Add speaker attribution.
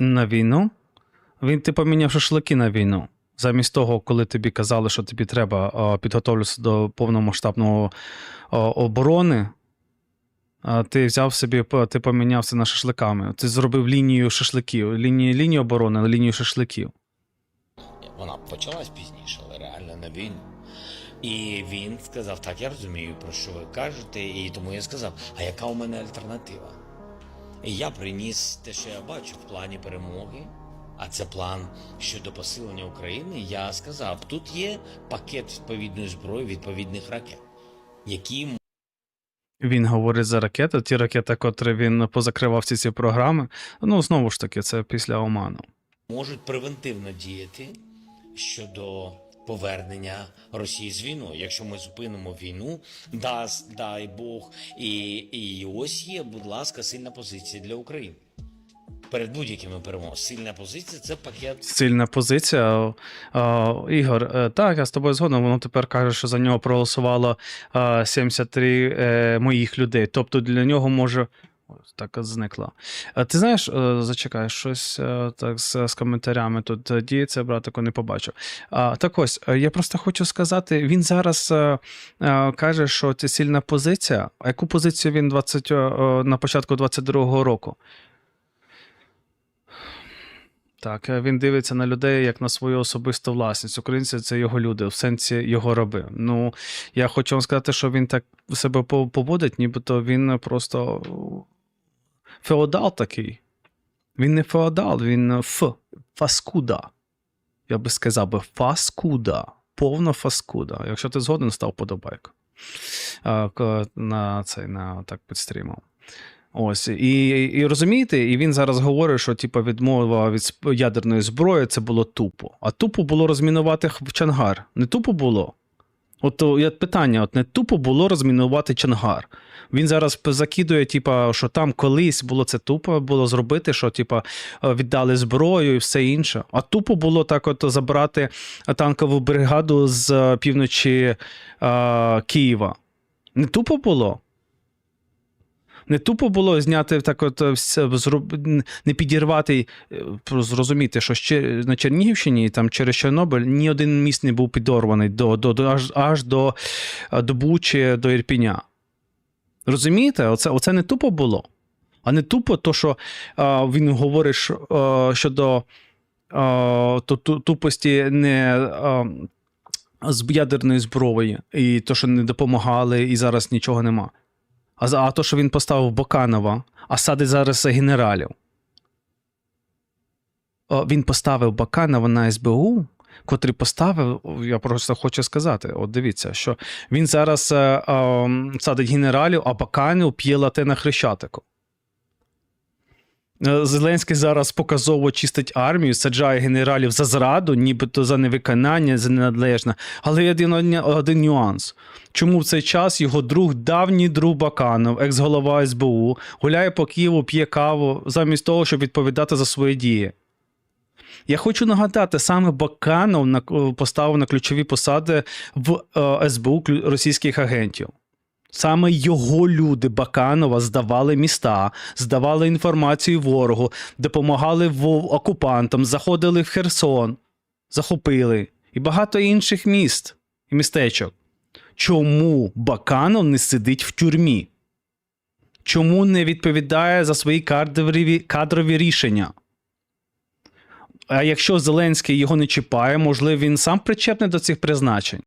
Speaker 1: На війну? Він ти поміняв шашлики на війну. Замість того, коли тобі казали, що тобі треба підготовлюватися до повномасштабного оборони, ти взяв собі, ти помінявся на шашликами. Ти зробив лінію шашликів, лінію, лінію оборони, лінію шашликів.
Speaker 2: Вона почалась пізніше, але реально на війну. І він сказав: так, я розумію, про що ви кажете, і тому я сказав, а яка у мене альтернатива? І я приніс те, що я бачу в плані перемоги, а це план щодо посилення України. Я сказав, тут є пакет відповідної зброї, відповідних ракет, які
Speaker 1: Він говорить за ракети, ті ракети, котрі він позакривав всі ці програми. Ну, знову ж таки, це після Оману.
Speaker 2: можуть превентивно діяти щодо повернення Росії з війною. Якщо ми зупинимо війну, дасть, дай Бог, і, і ось є, будь ласка, сильна позиція для України. Перед будь-якими перемогами. Сильна позиція це пакет
Speaker 1: Сильна позиція. Ігор, е, так, я з тобою згодом. Воно тепер каже, що за нього проголосувало а, 73 е, моїх людей. Тобто для нього може. Так зникла. Ти знаєш, е, зачекай, щось е, так з, з коментарями тут е, діється, братику, не побачу. А, так ось, е, я просто хочу сказати: він зараз е, е, каже, що це сильна позиція. А яку позицію він 20, е, на початку 22-го року? Так, е, він дивиться на людей як на свою особисту власність. Українці це його люди, в сенсі його раби. Ну, я хочу вам сказати, що він так себе по- поводить, нібито він просто феодал такий. Він не феодал, він ф, фаскуда. Я би сказав би фаскуда. Повна фаскуда. Якщо ти згоден, став подобайку. На цей, на так під стрімом. Ось і, і розумієте, і він зараз говорить, що типу, відмова від ядерної зброї це було тупо. А тупо було розмінувати Х- Чангар. Не тупо було. От я питання: от не тупо було розмінувати Чангар. Він зараз закидує, типа, що там колись було це тупо було зробити, що типа е, віддали зброю і все інше. А тупо було так, от забрати танкову бригаду з е, півночі е, Києва. Не тупо було. Не тупо було зняти так, от е, зроб- не підірвати, е, зрозуміти, що ще на Чернігівщині, там через Чорнобиль, ні один міст не був підорваний до, до, до, аж, аж до, е, до Бучі, до Ірпіня. Розумієте? Оце, оце не тупо було. А не тупо, то, що е, він говорить е, щодо е, ту- ту- тупості не. Е, з ядерної зброї, і то, що не допомагали, і зараз нічого нема. А, а то, що він поставив Боканова, а садить зараз генералів. Він поставив Баканова на СБУ, котрий поставив, я просто хочу сказати: от дивіться, що він зараз е, е, садить генералів, а Баканів п'є лате на хрещатику. Е, Зеленський зараз показово чистить армію, саджає генералів за зраду, нібито за невиконання, за ненадлежне. Але є один, один нюанс. Чому в цей час його друг, давній друг Баканов, екс-голова СБУ, гуляє по Києву, п'є каву, замість того, щоб відповідати за свої дії. Я хочу нагадати, саме Баканов на- поставив на ключові посади в е, СБУ російських агентів. Саме його люди Баканова здавали міста, здавали інформацію ворогу, допомагали окупантам, заходили в Херсон, захопили і багато інших міст і містечок. Чому Баканов не сидить в тюрмі? Чому не відповідає за свої кадрові, кадрові рішення? А якщо Зеленський його не чіпає, можливо, він сам причетний до цих призначень.